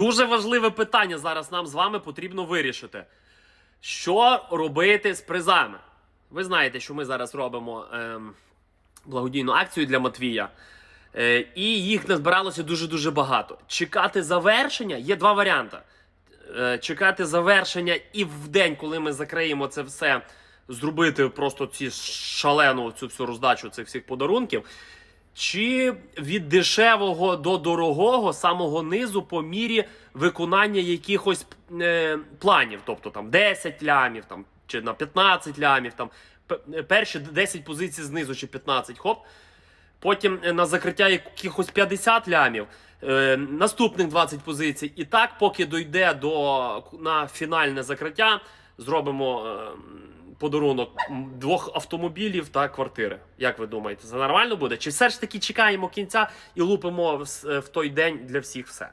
Дуже важливе питання зараз нам з вами потрібно вирішити. Що робити з призами? Ви знаєте, що ми зараз робимо ем, благодійну акцію для Матвія. Е, і їх назбиралося дуже-дуже багато. Чекати завершення є два варіанти. Е, чекати завершення і в день, коли ми закриємо це все, зробити просто ці шалену цю всю роздачу цих всіх подарунків. Чи від дешевого до дорогого, самого низу, по мірі виконання якихось е, планів, тобто там 10 лямів, там, чи на 15 лямів, там перші 10 позицій знизу чи 15, хоп. Потім е, на закриття якихось 50 лямів, е, наступних 20 позицій. І так, поки дойде до на фінальне закриття, зробимо е, подарунок двох автомобілів та квартири. Як ви думаєте, це нормально буде? Чи все ж таки чекаємо кінця і лупимо в той день для всіх все?